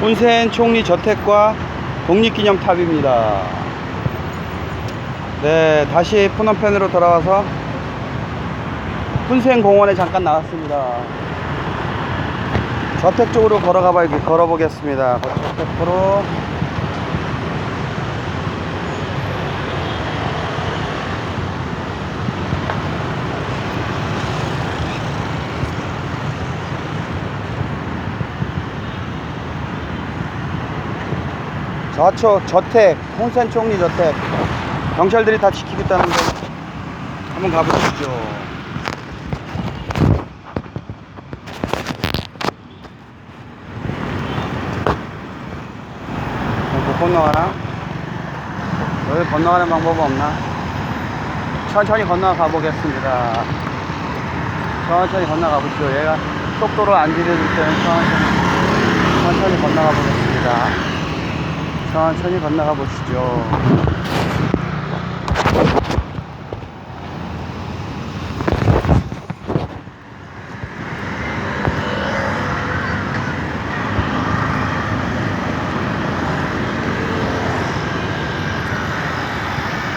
혼센 총리 저택과 독립기념탑입니다. 네, 다시 푸놈펜으로 돌아와서 훈센 공원에 잠깐 나왔습니다. 저택 쪽으로 걸어가 봐 걸어보겠습니다. 그 저택으로 저쪽 저택 홍산 총리 저택 경찰들이 다 지키고 있다는데 한번 가보시죠. 못 건너가나? 여기 건너가는 방법 없나? 천천히 건너가 보겠습니다. 천천히 건너가 보시죠. 얘가 속도를 안 줄여줄 때는 천천히, 천천히 건너가 보겠습니다. 천천히 건너가 보시죠.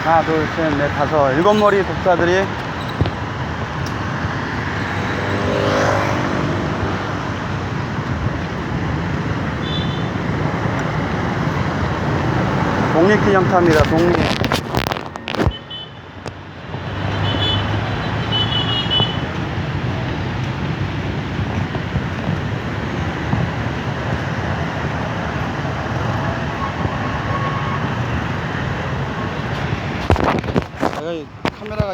하나, 둘, 셋, 넷, 다섯, 일곱 머리 독사들이 독립기념탑입니다. 독립. 카메라가